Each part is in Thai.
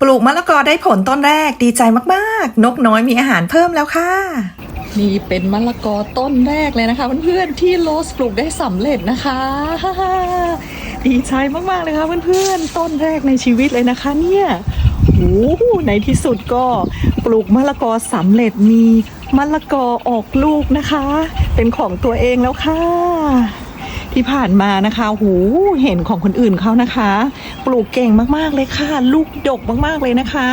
ปลูกมะละกอได้ผลต้นแรกดีใจมากๆ นกน้อยมีอาหารเพิ่มแล้วค่ะ นี่เป็นมะละกอต้นแรกเลยนะคะเพื่อนๆที่โรสปลูกได้สำเร็จนะคะ ดีใจมากๆเลยค่ะเพื่อนๆต้นแรกในชีวิตเลยนะคะ เนี่ยโอ้ในที่สุดก็ปลูกมะละกอสำเร็จมีมะละกอออกลูกนะคะ เป็นของตัวเองแล้วค่ะ ที่ผ่านมานะคะ หูเห็นของคนอื่นเขานะคะ ปลูกเก่งมากๆเลยค่ะ ลูกดกมากๆเลยนะคะ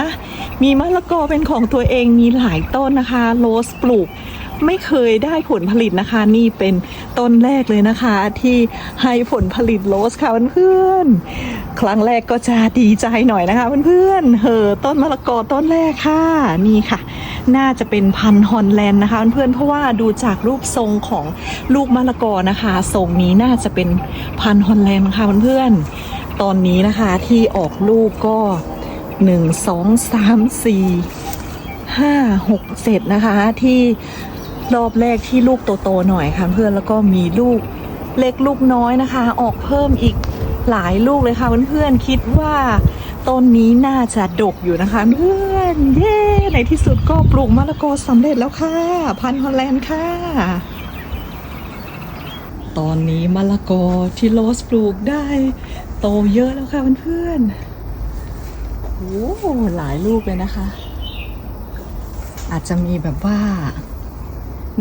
มีมะละกอเป็นของตัวเองมีหลายต้นนะคะ โรสปลูก ไม่เคยได้ผลผลิตนะคะ นี่เป็นต้นแรกเลยนะคะ ที่ให้ผลผลิตโรสค่ะเพื่อนๆครั้งแรกก็จะดีใจหน่อยนะคะเพื่อนๆเฮอต้นมะละกอต้นแรกค่ะนี่ค่ะ น่าจะเป็นพันธุ์ฮอลแลนด์นะคะเพื่อนๆเพราะว่าดูจากรูปทรงของลูกมะละกอนะคะทรงนี้น่าจะเป็นพันธุ์ฮอลแลนด์ค่ะเพื่อนๆตอนนี้นะคะที่ออกลูกก็หนึ่งสองสามสี่ห้าหกเจ็ดนะคะที่ รอบแรกที่ลูกโตๆหน่อยค่ะเพื่อนแล้วก็มีลูกเล็กลูกน้อยนะคะ ออกเพิ่มอีกหลายลูกเลยค่ะเพื่อนๆคิดว่าต้นนี้น่าจะดกอยู่นะคะเพื่อนเย้ในที่สุดก็ปลูกมะละกอสำเร็จแล้วค่ะ พันธุ์ฮอลแลนด์ค่ะ ตอนนี้มะละกอที่โรสปลูกได้ โตเยอะแล้วค่ะเพื่อนๆโอ้หลายลูกเลยนะคะ อาจจะมีแบบว่า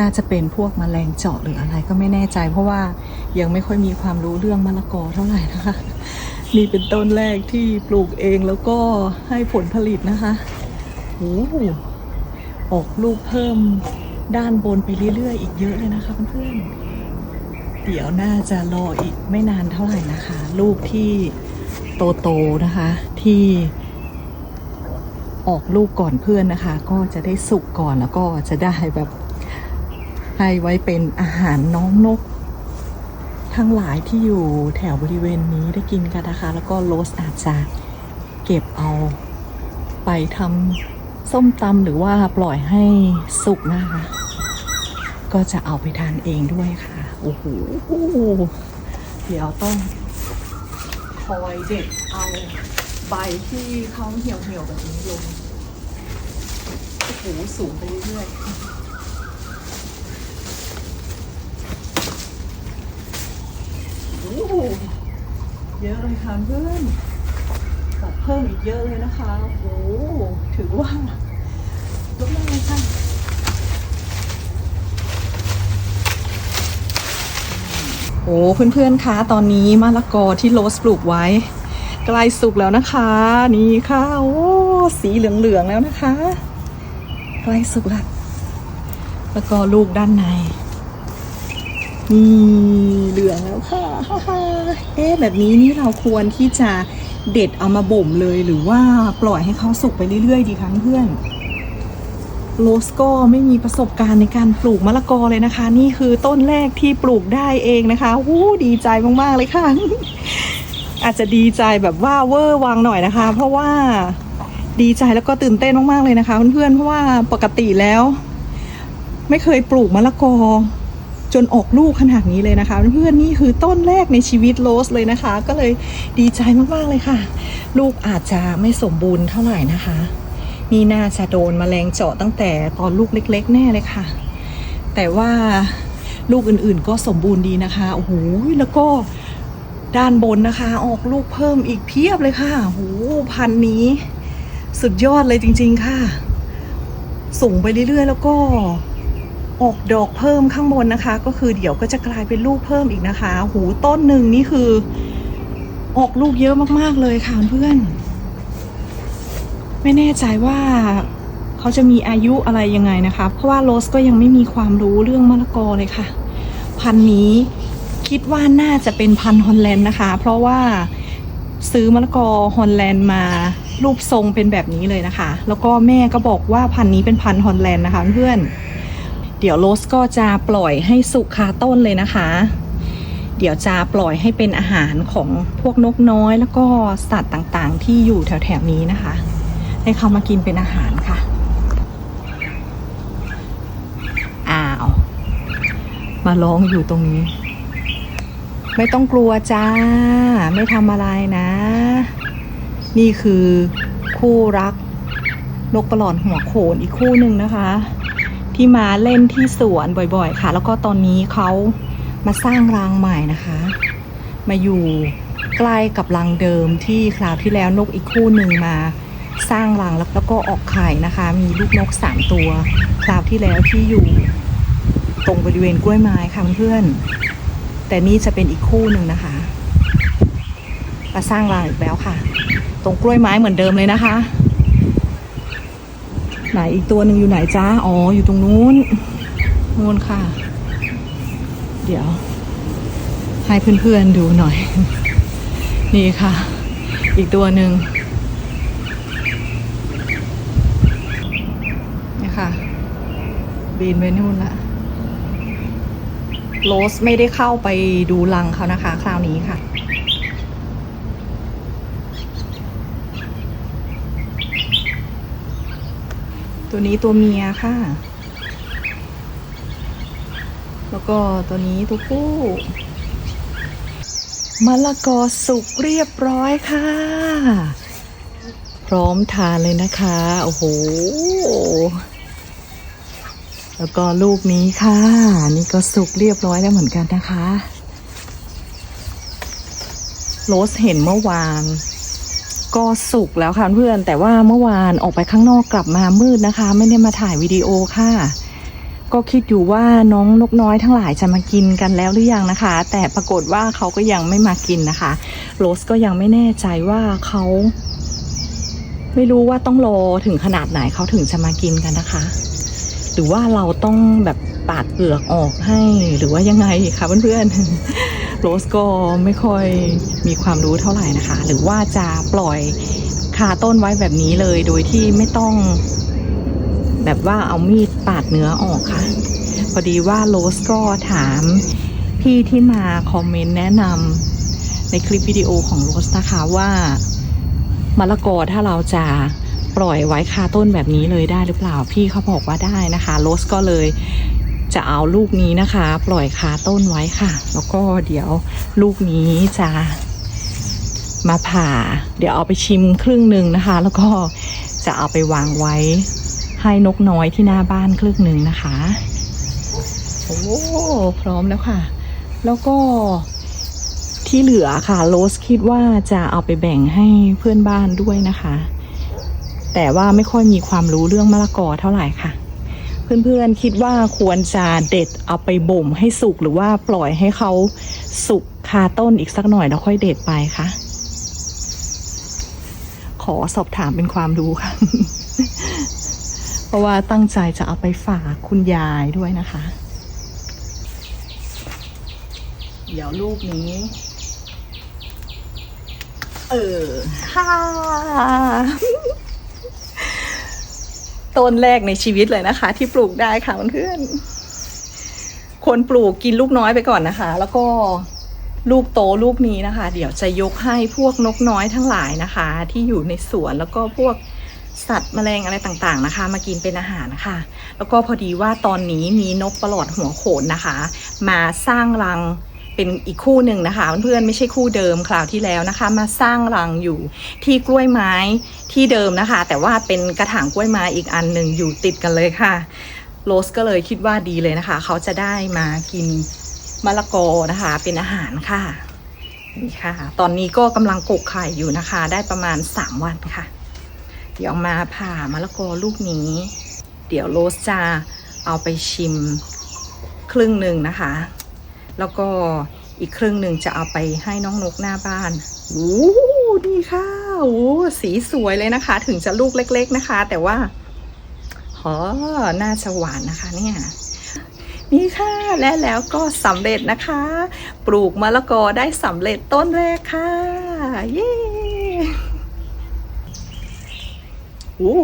น่าจะเป็นพวกมแมลงเจาะหรืออะไรก็ไม่แน่ใจ เพราะว่ายังไม่ค่อยมีความรู้เรื่องมะละกอเท่าไหร่นะคะนี่เป็นต้นแรกที่ปลูกเองแล้วก็ให้ผลผลิตนะคะโอ้โหออกลูกเพิ่มด้านบนไปเรื่อยๆ อีกเยอะเลยนะคะเพื่อนๆเดี๋ยวน่าจะรออีกไม่นานเท่าไหร่นะคะ ลูกที่โตๆนะคะ ที่ออกลูกก่อนเพื่อนนะคะ ก็จะได้สุกก่อนแล้วก็จะได้แบบ ให้ไว้เป็นอาหารน้องนก ทั้งหลายที่อยู่แถวบริเวณนี้ได้กินกันนะคะ แล้วก็โรสอาจจะเก็บเอาไปทำส้มตำหรือว่าปล่อยให้สุกนะคะ ก็จะเอาไปทานเองด้วยค่ะ โอ้โห เดี๋ยวต้องคอยเด็ดเอาใบที่เขาเหี่ยวเหี่ยวๆแบบนี้ลง โอ้โห สูงไปเรื่อยๆโอ้โห เยอะเลยค่ะเพื่อนตัดเพิ่มอีกเยอะเลยนะคะ โอ้โห ถือว่าลดเลยค่ะโอ้เพื่อนๆคะตอนนี้มะละกอที่โรสปลูกไว้ใกล้สุกแล้วนะคะ นี่ค่ะโอ้สีเหลืองๆแล้วนะคะ ใกล้สุกละแล้วก็ลูกด้านใน นี่เหลืองแล้วค่ะเอ๊ะแบบนี้นี่เราควรที่จะเด็ดเอามาบ่มเลยหรือว่าปล่อยให้เขาสุกไปเรื่อยๆ ดีคะเพื่อนโรสก็ไม่มีประสบการณ์ในการปลูกมะละกอเลยนะคะ นี่คือต้นแรกที่ปลูกได้เองนะคะวู้ดีใจมากๆเลยค่ะ อาจจะดีใจแบบว่าเวอร์วังหน่อยนะคะ เพราะว่าดีใจแล้วก็ตื่นเต้นมากๆเลยนะคะเพื่อนๆเพราะว่าปกติแล้ว ไม่เคยปลูกมะละกอ จนออกลูกขนาดนี้เลยนะคะ เพื่อนนี่คือต้นแรกในชีวิตโรสเลยนะคะ ก็เลยดีใจมากๆเลยค่ะ ลูกอาจจะไม่สมบูรณ์เท่าไหร่นะคะ นี่น่าจะโดนแมลงเจาะตั้งแต่ตอนลูกเล็ก ๆ แน่เลยค่ะ แต่ว่าลูกอื่นๆก็สมบูรณ์ดีนะคะโอ้โหแล้วก็ด้านบนนะคะ ออกลูกเพิ่มอีกเพียบเลยค่ะโหพันนี้ สุดยอดเลยจริง ๆค่ะ สูงไปเรื่อยๆ แล้วก็ ออกดอกเพิ่มข้างบนนะคะ ก็คือเดี๋ยวก็จะกลายเป็นลูกเพิ่มอีกนะคะ หูต้นหนึ่งนี่คือ ออกลูกเยอะมากๆเลยค่ะเพื่อน ไม่แน่ใจว่าเขาจะมีอายุอะไรยังไงนะคะ เพราะว่าโรสก็ยังไม่มีความรู้เรื่องมะละกอเลยค่ะ พันนี้คิดว่าน่าจะเป็นพันฮอลแลนด์นะคะ เพราะว่าซื้อมะละกอฮอลแลนด์มารูปทรงเป็นแบบนี้เลยนะคะ แล้วก็แม่ก็บอกว่าพันนี้เป็นพันฮอลแลนด์นะคะเพื่อน ดี๋ยวโรสก็จะปล่อยให้สุกคาต้นเลยนะคะ เดี๋ยวจะปล่อยให้เป็นอาหารของพวกนกน้อยแล้วก็สัตว์ต่างๆ ที่อยู่แถวๆนี้นะคะ ให้เขามากินเป็นอาหารค่ะอ้าวมาร้องอยู่ตรงนี้ ไม่ต้องกลัวจ้า ไม่ทำอะไรนะ นี่คือคู่รักนกประหลอดหัวโขนอีกคู่หนึ่งนะคะ ที่มาเล่นที่สวนบ่อยๆ ค่ะ แล้วก็ตอนนี้เขามาสร้างรังใหม่นะคะ มาอยู่ใกล้กับรังเดิมที่คราวที่แล้วนกอีกคู่หนึ่งมาสร้างรังแล้วแล้วก็ออกไข่นะคะ มีลูกนกสามตัว คราวที่แล้วที่อยู่ตรงบริเวณกล้วยไม้ค่ะเพื่อนๆแต่นี่จะเป็นอีกคู่หนึ่งนะคะมาสร้างรังอีกแล้วค่ะ ตรงกล้วยไม้เหมือนเดิมเลยนะคะ ไหนอีกตัวหนึ่งอยู่ไหนจ้าอ๋อ อยู่ตรงนู้นนู้นค่ะ เดี๋ยว ให้เพื่อนๆดูหน่อย นี่ค่ะ อีกตัวหนึ่งนี่ค่ะ บินไปนู่นละโรสไม่ได้เข้าไปดูรังเขานะคะ คราวนี้ค่ะ ตัวนี้ตัวเมียค่ะ แล้วก็ตัวนี้ตัวผู้มะละกอสุกเรียบร้อยค่ะ พร้อมทานเลยนะคะ โอ้โห แล้วก็ลูกนี้ค่ะ นี่ก็สุกเรียบร้อยแล้วเหมือนกันนะคะ โรสเห็นเมื่อวาน ก็สุกแล้วค่ะเพื่อน แต่ว่าเมื่อวานออกไปข้างนอกกลับมามืดนะคะ ไม่ได้มาถ่ายวิดีโอค่ะ ก็คิดอยู่ว่าน้องนกน้อยทั้งหลายจะมากินกันแล้วหรือยังนะคะ แต่ปรากฏว่าเขาก็ยังไม่มากินนะคะโรสก็ยังไม่แน่ใจว่าเขาไม่รู้ว่าต้องรอถึงขนาดไหนเขาถึงจะมากินกันนะคะ หรือว่าเราต้องแบบ ปาดเปลือกออกให้หรือว่ายังไงคะเพื่อนๆโรสก็ไม่ค่อยมีความรู้เท่าไหร่นะคะ หรือว่าจะปล่อยคาต้นไว้แบบนี้เลยโดยที่ไม่ต้อง แบบว่าเอามีดปาดเนื้อออกค่ะ พอดีว่าโรสก็ถามพี่ที่มาคอมเมนต์แนะนำในคลิปวิดีโอของโรสนะคะว่ามะละกอถ้าเราจะปล่อยไว้คาต้นแบบนี้เลยได้หรือเปล่าพี่เขาบอกว่าได้นะคะโรสก็เลย จะเอาลูกนี้นะคะ ปล่อยคาต้นไว้ค่ะ แล้วก็เดี๋ยวลูกนี้จะมาผ่า เดี๋ยวเอาไปชิมครึ่งหนึ่งนะคะ แล้วก็จะเอาไปวางไว้ ให้นกน้อยที่หน้าบ้านครึ่งหนึ่งนะคะ โอ้พร้อมแล้วค่ะ แล้วก็ที่เหลือค่ะโรสคิดว่าจะเอาไปแบ่งให้เพื่อนบ้านด้วยนะคะ แต่ว่าไม่ค่อยมีความรู้เรื่องมะละกอเท่าไหร่ค่ะ เพื่อนๆคิดว่าควรจะเด็ดเอาไปบ่มให้สุกหรือว่าปล่อยให้เขาสุกคาต้นอีกสักหน่อยแล้วค่อยเด็ดไปคะขอสอบถามเป็นความรู้ค่ะ เพราะว่าตั้งใจจะเอาไปฝากคุณยายด้วยนะคะ เดี๋ยวลูกนี้ เออฮ่า ต้นแรกในชีวิตเลยนะคะ ที่ปลูกได้ค่ะเพื่อนๆคนปลูกกินลูกน้อยไปก่อนนะคะ แล้วก็ลูกโตลูกนี้นะคะ เดี๋ยวจะยกให้พวกนกน้อยทั้งหลายนะคะ ที่อยู่ในสวนแล้วก็พวกสัตว์แมลงอะไรต่างๆนะคะ มากินเป็นอาหารนะคะ แล้วก็พอดีว่าตอนนี้มีนกประหลอดหัวโขนนะคะ มาสร้างรัง เป็นอีกคู่หนึ่งนะคะ เพื่อนๆไม่ใช่คู่เดิมคราวที่แล้วนะคะ มาสร้างรังอยู่ที่กล้วยไม้ที่เดิมนะคะ แต่ว่าเป็นกระถางกล้วยไม้อีกอันหนึ่งอยู่ติดกันเลยค่ะโรสก็เลยคิดว่าดีเลยนะคะ เขาจะได้มากินมะละกอนะคะ เป็นอาหารค่ะนี่ค่ะ ตอนนี้ก็กำลังกกไข่อยู่นะคะ ได้ประมาณสามวันค่ะ เดี๋ยวมาผ่ามะละกอลูกนี้ เดี๋ยวโรสจะเอาไปชิมครึ่งหนึ่งนะคะ แล้วก็อีกครึ่งหนึ่งจะเอาไปให้น้องนกหน้าบ้านโอ้นี่ค่ะโอ้สีสวยเลยนะคะ ถึงจะลูกเล็ก ๆนะคะ แต่ว่าหอน่าจะหวานนะคะเนี่ยนี่ค่ะและแล้วก็สำเร็จนะคะ ปลูกมะละกอได้สำเร็จต้นแรกค่ะ เย้โอ้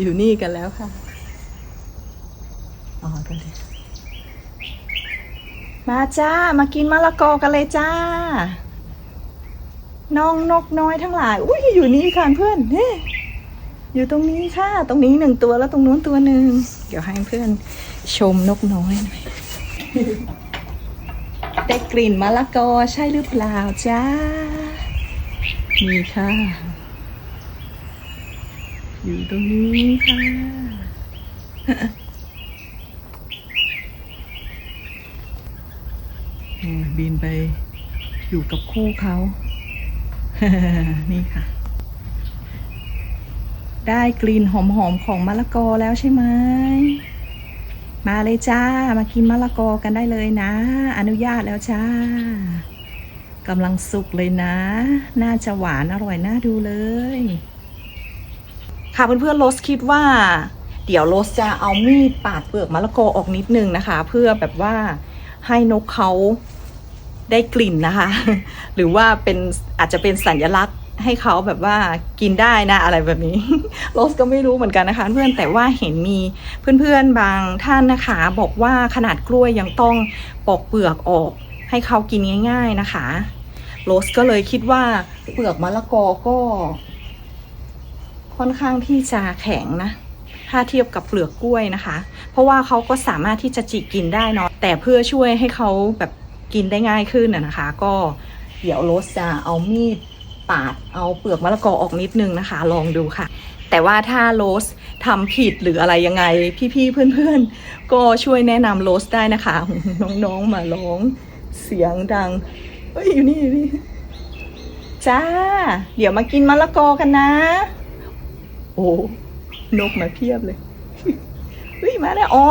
อยู่นี่กันแล้วค่ะ อ๋อกันเลย มาจ้า มากินมะละกอกันเลยจ้า น้องนกน้อยทั้งหลาย อุ้ยอยู่นี่ค่ะเพื่อนเฮ้อยู่ตรงนี้ค่ะ ตรงนี้หนึ่งตัวแล้วตรงนู้นตัวหนึ่ง เดี๋ยวให้เพื่อนชมนกน้อยหน่อย ได้กลิ่นมะละกอใช่หรือเปล่าจ้า นี่ค่ะ อยู่ตรงนี้ค่ะ อืม บินไปอยู่กับคู่เขานี่ค่ะ ได้กลิ่นหอมๆของมะละกอแล้วใช่ไหมมาเลยจ้า มากินมะละกอกันได้เลยนะ อนุญาตแล้วจ้ากำลังสุกเลยนะ น่าจะหวานอร่อยน่าดูเลย ค่ะเพื่อนๆโรสคิดว่า เดี๋ยวโรสจะเอามีดปาดเปลือกมะละกอออกนิดนึงนะคะ เพื่อแบบว่าให้นกเขา ได้กลิ่นนะคะ หรือว่าเป็นอาจจะเป็นสัญลักษณ์ให้เขาแบบว่ากินได้นะอะไรแบบนี้โรสก็ไม่รู้เหมือนกันนะคะเพื่อนแต่ว่าเห็นมีเพื่อนๆบางท่านนะคะ บอกว่าขนาดกล้วยยังต้องปอกเปลือกออก ให้เขากินง่าย ๆนะคะโรสก็เลยคิดว่าเปลือกมะละกอก็ ค่อนข้างที่จะแข็งนะ ถ้าเทียบกับเปลือกกล้วยนะคะ เพราะว่าเขาก็สามารถที่จะจิกกินได้เนาะแต่เพื่อช่วยให้เขาแบบ กินได้ง่ายขึ้นนะคะ ก็เดี๋ยวโรสจะเอามีดปาดเอาเปลือกมะละกอออกนิดนึงนะคะ ลองดูค่ะ แต่ว่าถ้าโรสทำผิดหรืออะไรยังไงพี่ๆเพื่อนๆ ก็ช่วยแนะนำโรสได้นะคะ น้องๆมาร้องเสียงดังเอ้ยอยู่นี่อยู่นี่จ้า เดี๋ยวมากินมะละกอกันนะ โอ้นกมาเพียบเลยเฮ้ยมาแล้วอ๋อ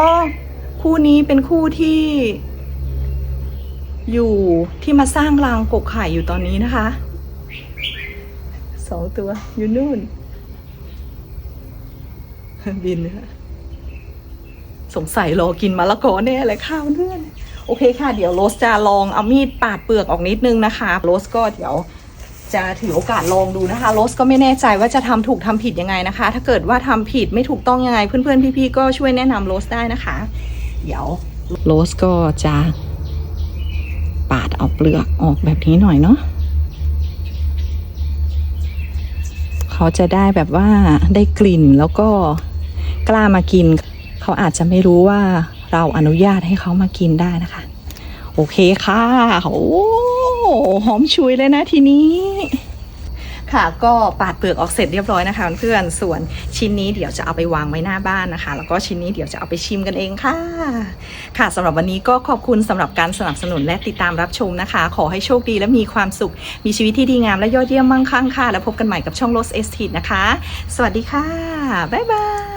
คู่นี้เป็นคู่ที่ อยู่ที่มาสร้างรังกกไข่อยู่ตอนนี้นะคะสองตัวอยู่นู่น บินนะสงสัยรอกินมะละกอแน่เลยค่ะเพื่อนโอเคค่ะ เดี๋ยวโรสจะลองเอามีดปาดเปลือกออกนิดนึงนะคะ โรสก็เดี๋ยวจะถือโอกาสลองดูนะคะ โรสก็ไม่แน่ใจว่าจะทำถูกทำผิดยังไงนะคะ ถ้าเกิดว่าทำผิดไม่ถูกต้องยังไง เพื่อนๆ พี่ๆ ก็ช่วยแนะนำโรสได้นะคะ เดี๋ยวโรสก็จะ ปาดเอาเปลือกออกแบบนี้หน่อยเนาะเขาจะได้แบบว่าได้กลิ่นแล้วก็กล้ามากิน เขาอาจจะไม่รู้ว่าเราอนุญาตให้เขามากินได้นะคะ โอเคค่ะโอ้หอมชุยเลยนะทีนี้ ค่ะก็ปาดเปลือกออกเสร็จเรียบร้อยนะคะเพื่อนส่วนชิ้นนี้เดี๋ยวจะเอาไปวางไว้หน้าบ้านนะคะ แล้วก็ชิ้นนี้เดี๋ยวจะเอาไปชิมกันเองค่ะ ค่ะสำหรับวันนี้ก็ขอบคุณสำหรับการสนับสนุนและติดตามรับชมนะคะ ขอให้โชคดีและมีความสุข มีชีวิตที่ดีงามและยอดเยี่ยมมั่งคั่งค่ะ แล้วพบกันใหม่กับช่อง Rose Estate นะคะ สวัสดีค่ะ บ๊ายบาย